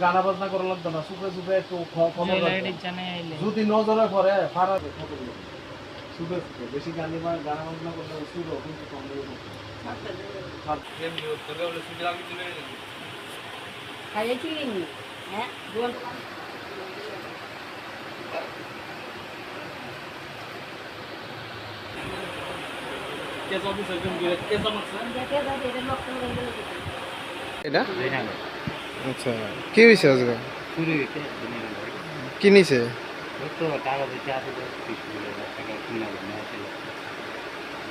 গানা বাজনা করা লাগতো না সুপে সুপে একটু। যদি নজরে পড়ে ফারা সুপে সুপে বেশি গানি গানা বাজনা করলে সুরও কিন্তু কম হয়ে যাবে। হ্যাঁ? এটা? আচ্ছা। কি হয়েছে আজকে? কি নিছে?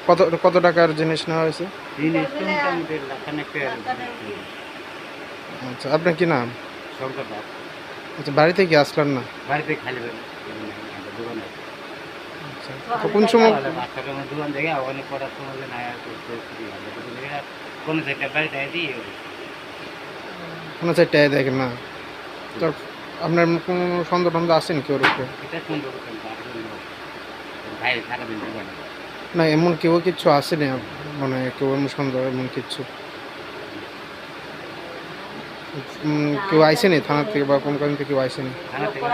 কত কত টাকার জিনিস নেওয়া হয়েছে? আচ্ছা আপনার কি নাম? আচ্ছা বাড়ি থেকে আসলেন না? বাড়িতে খালি দোকানে আচ্ছা তো কোন সময় কোনো চারটায় দেখেন না। তো আপনার কোনো সন্দেহ টন্দ আসেন কি ওর উপরে? এটা সুন্দর ভাই সারাদিন দোকানে না এমন কেউ কিচ্ছু আসেনি মানে কেউ এমন সন্দেহ এমন কিচ্ছু কেউ আইসেনি থানা থেকে বা কোন কারণ থেকে কেউ আইসেনি? থানা থেকে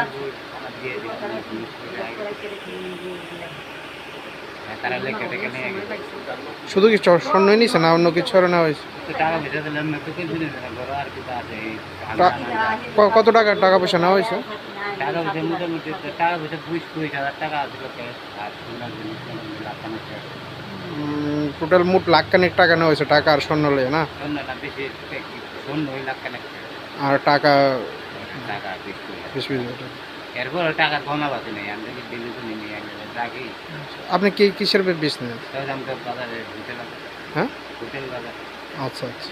শুধু কি স্বর্ণই নিছে না অন্য কিছু হয়েছে না আর টা- ক- কত টাকা টাকা পয়সা নেওয়া হয়েছে? টাকা পয়সা মোটামুটি টাকা পয়সা হাজার টাকা টোটাল মোট লাখ খানিক টাকা নেওয়া হয়েছে টাকা আর স্বর্ণ লয়ে না? স্বর্ণ আর টাকা বিশ। এরপর টাকা কমা বাকি নেই আমি দেখি দিল্লি তো নেই রাখি আপনি কি কিসের বিজনেস? বাজারে হোটেল হ্যাঁ? হোটেল বাজার। আচ্ছা আচ্ছা।